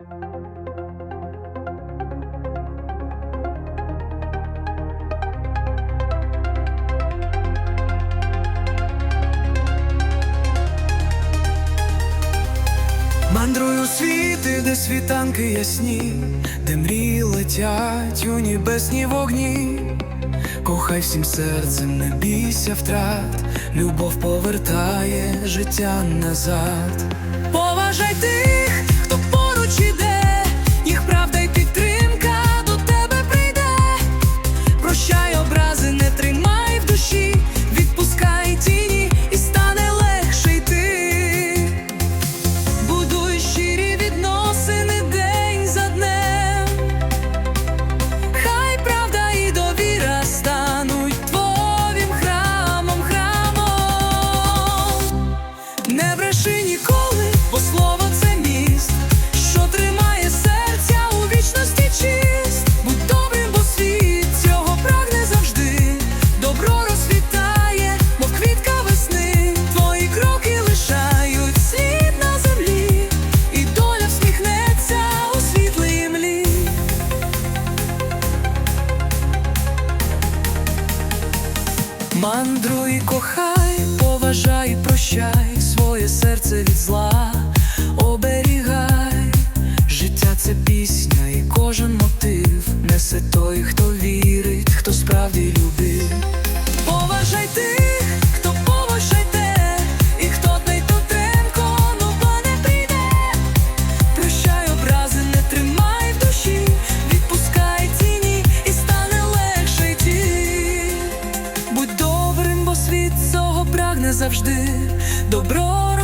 Мандрую світи, де світанки ясні, де мрії летять у небесні вогні, кохай всім серцем, не бійся втрат, любов повертає життя назад. Поважай ти Мандруй, кохай, поважай, прощай своє серце від зла, оберігай, життя це пісня, і кожен мотив несе той, хто вірить, хто справді любив. Поважай ти. не завжди добро.